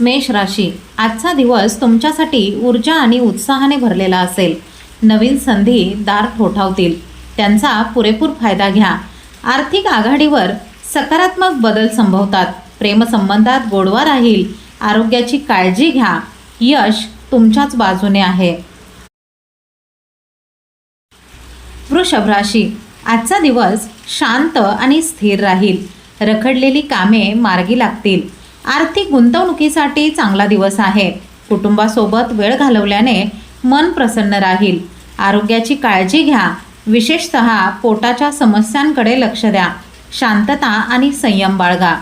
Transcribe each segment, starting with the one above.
मेष राशी. आजचा दिवस तुमच्यासाठी ऊर्जा आणि उत्साहाने भरलेला असेल. नवीन संधी दार ठोठावतील. त्यांचा पुरेपूर फायदा घ्या. आर्थिक आघाडीवर सकारात्मक बदल संभवतात. प्रेमसंबंधात गोडवा राहील. आरोग्याची काळजी घ्या. यश तुमच्याच बाजूने आहे. वृषभ राशी. आजचा दिवस शांत आणि स्थिर राहील. रखडलेली कामे मार्गी लागतील. आर्थिक गुंतवणुकीसाठी चांगला दिवस आहे. कुटुंबासोबत वेळ घालवल्याने मन प्रसन्न राहील. आरोग्याची काळजी घ्या. विशेषत पोटाच्या समस्यांकडे लक्ष द्या. शांतता आणि संयम बाळगा.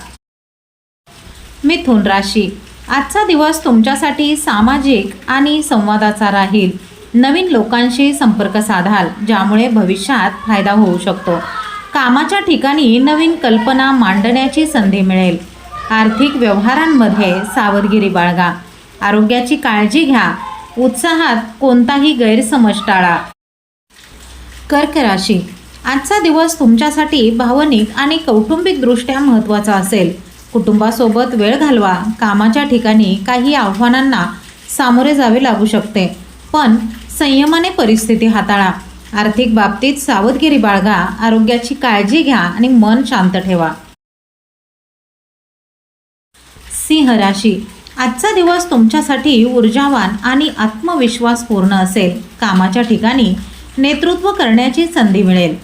मिथुन राशी. आजचा दिवस तुमच्यासाठी सामाजिक आणि संवादाचा राहील. नवीन लोकांशी संपर्क साधाल ज्यामुळे भविष्यात फायदा होऊ शकतो. कामाच्या ठिकाणी नवीन कल्पना मांडण्याची संधी मिळेल. आर्थिक व्यवहारांमध्ये सावधगिरी बाळगा. आरोग्याची काळजी घ्या. उत्साहात कोणताही गैरसमज टाळा कर्क राशी. आजचा दिवस तुमच्यासाठी भावनिक आणि कौटुंबिकदृष्ट्या महत्त्वाचा असेल. कुटुंबासोबत वेळ घालवा. कामाच्या ठिकाणी काही आव्हानांना सामोरे जावे लागू शकते. पण संयमाने परिस्थिती हाताळा. आर्थिक बाबतीत सावधगिरी बाळगा. आरोग्याची काळजी घ्या आणि मन शांत ठेवा. सिंह राशी. आजचा दिवस तुमच्यासाठी ऊर्जावान आणि आत्मविश्वासपूर्ण असेल. कामाच्या ठिकाणी नेतृत्व करण्याची संधी मिळेल.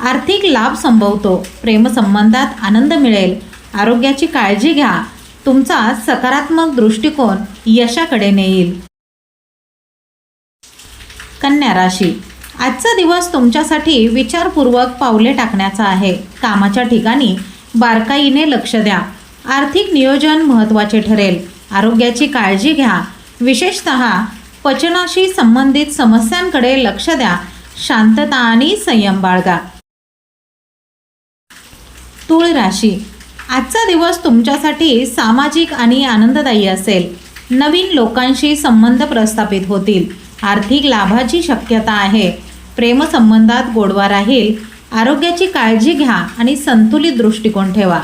आर्थिक लाभ संभवतो. प्रेमसंबंधात आनंद मिळेल. आरोग्याची काळजी घ्या. तुमचा सकारात्मक दृष्टिकोन यशाकडे नेईल. कन्या राशी. आजचा दिवस तुमच्यासाठी विचारपूर्वक पावले टाकण्याचा आहे. कामाच्या ठिकाणी बारकाईने लक्ष द्या. आर्थिक नियोजन महत्त्वाचे ठरेल. आरोग्याची काळजी घ्या. विशेषत पचनाशी संबंधित समस्यांकडे लक्ष द्या. शांतता आणि संयम बाळगा. तुळ राशी. आजचा दिवस तुमच्यासाठी सामाजिक आणि आनंददायी असेल. नवीन लोकांशी संबंध प्रस्थापित होतील. आर्थिक लाभाची शक्यता आहे. प्रेमसंबंधात गोडवा राहील. आरोग्याची काळजी घ्या आणि संतुलित दृष्टिकोन ठेवा.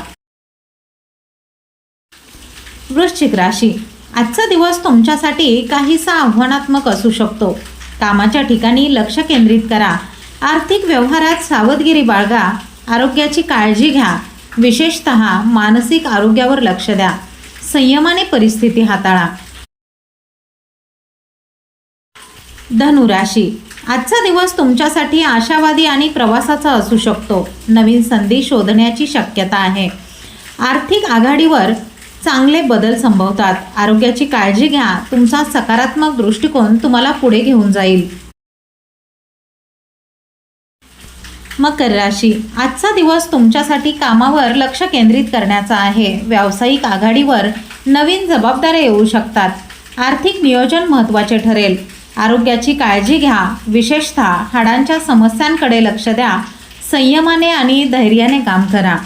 वृश्चिक राशी. आजचा दिवस तुमच्यासाठी काहीसा आव्हानात्मक असू शकतो. कामाच्या ठिकाणी लक्ष केंद्रित करा. आर्थिक व्यवहारात सावधगिरी बाळगा. आरोग्याची काळजी घ्या. विशेषत मानसिक आरोग्यावर लक्ष द्या. संयमाने परिस्थिती हाताळा. धनुराशी आजचा दिवस तुमच्यासाठी आशावादी आणि प्रवासाचा असू शकतो. नवीन संधी शोधण्याची शक्यता आहे. आर्थिक आघाडीवर चांगले बदल संभवतात. आरोग्याची काळजी घ्या. तुमचा सकारात्मक दृष्टिकोन तुम्हाला पुढे घेऊन जाईल. मकर राशी. आजचा दिवस तुमच्यासाठी कामावर लक्ष केंद्रित करण्याचा आहे. व्यावसायिक आघाडीवर नवीन जबाबदाऱ्या येऊ शकतात. आर्थिक नियोजन महत्त्वाचे ठरेल. आरोग्याची काळजी घ्या. विशेषतः हाडांच्या समस्यांकडे लक्ष द्या. संयमाने आणि धैर्याने काम करा.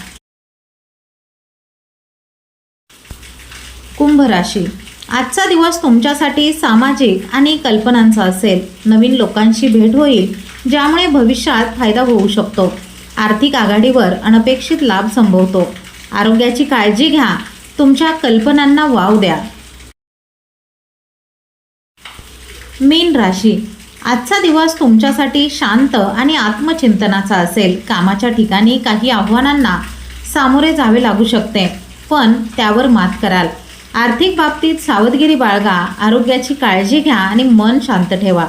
कुंभ राशी. आजचा दिवस तुमच्यासाठी सामाजिक आणि कल्पनांचा असेल. नवीन लोकांशी भेट होईल ज्यामुळे भविष्यात फायदा होऊ शकतो. आर्थिक आघाडीवर अनपेक्षित लाभ संभवतो. आरोग्याची काळजी घ्या. तुमच्या कल्पनांना वाव द्या. मीन राशी. आजचा दिवस तुमच्यासाठी शांत आणि आत्मचिंतनाचा असेल. कामाच्या ठिकाणी काही आव्हानांना सामोरे जावे लागू शकते. पण त्यावर मात कराल. आर्थिक बाबतीत सावधगिरी बाळगा आरोग्याची काळजी घ्या आणि मन शांत ठेवा.